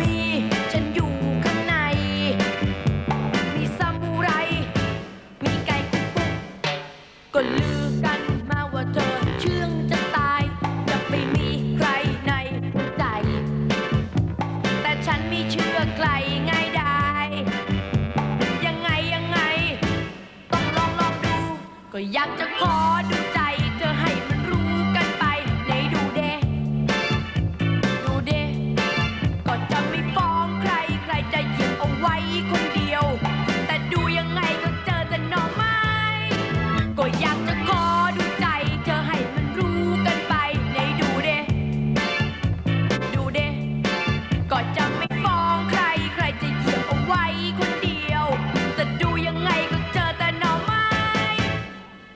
มีฉันอยู่ข้างใน มีซามูไร มีไก่กุ๊กก็ลือกันมาว่าเธอเชื่องจะตายจะไม่มีใครในใจ แต่ฉันม่เชื่อใครง่ายดายังไงยังไง ต้องลองลองดู ก็อยากจะขอดู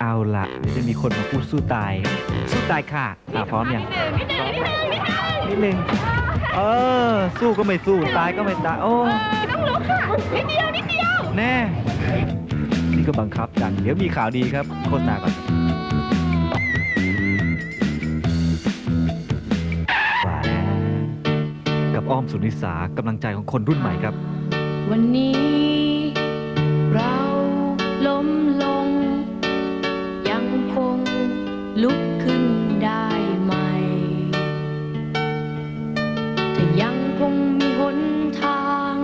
เอาละเดี๋ยวจะมีคนมาพูดสู้ตาย สู้ตายค่ะอะพร้อมยังนิดนึงเออ สู้ก็ไม่สู้ ตายก็ไม่ตาย โอ้ต้องลุกค่ะ นิดเดียว นิดเดียว แน่ นี่ก็บังคับจังเดี๋ยวมีข่าวดีครับ โฆษณาก่อนว่าแล้วกับอ้อมสุนิสากำลังใจของคนรุ่นใหม่ครับ วันนี้ เราล้มลงยัง ลุกขึ้นได้ไหม ถ้ายังคงมีหนทาง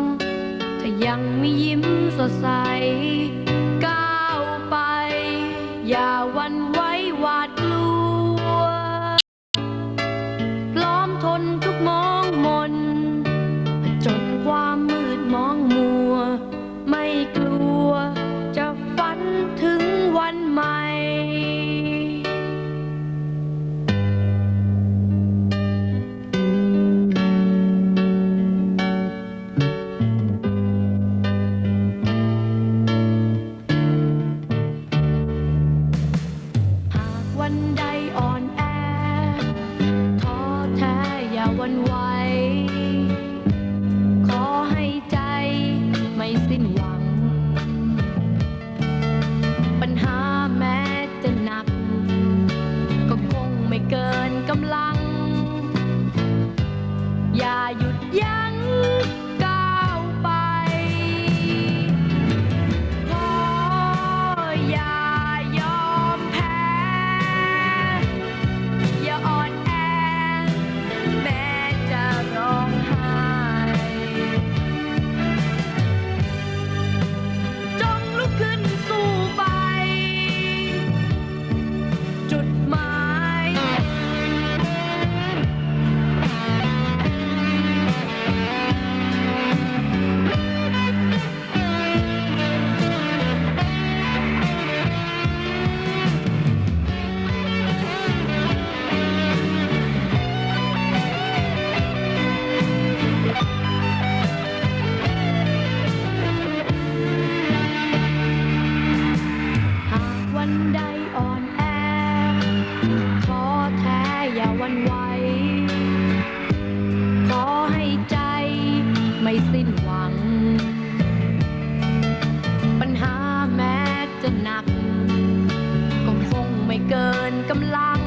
ถ้ายังไม่ยิ้มสดใส กำลัง อย่าหยุดยั้งก้าวไปพออย่า เกินกำลัง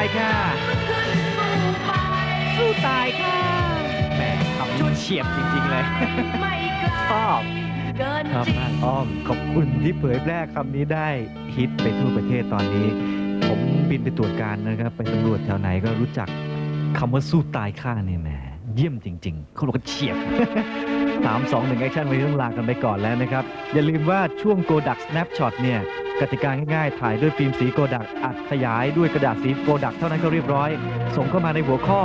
ายค่ะขึ้นสู้ไปสู้ตายค่ะแหมคำนี้เฉียบจริงๆเลยไม่ไกลชอบเกินครับจริมางกอ้อมขอบคุณที่เผยแพร่คำนี้ได้ฮิตไปทั่วประเทศตอนนี้ ผมบินไปตรวจการนะครับ ไปตำรวจแถวไหนก็รู้จักคำว่าสู้ตายฆ่านี่แหมเยี่ยมจริงๆเขาบอกว่าเฉียบสามสองหนึ่งแอคชั่นวันนี้ต้องลากันไปก่อนแล้วนะครับ อย่าลืมว่าช่วงโกดัก Snapshot เนี่ย กติกาง่ายๆ ถ่ายด้วยฟิล์มสีโกดัก อัดขยายด้วยกระดาษสีโกดัก เท่านั้นก็เรียบร้อย ส่งเข้ามาในหัวข้อ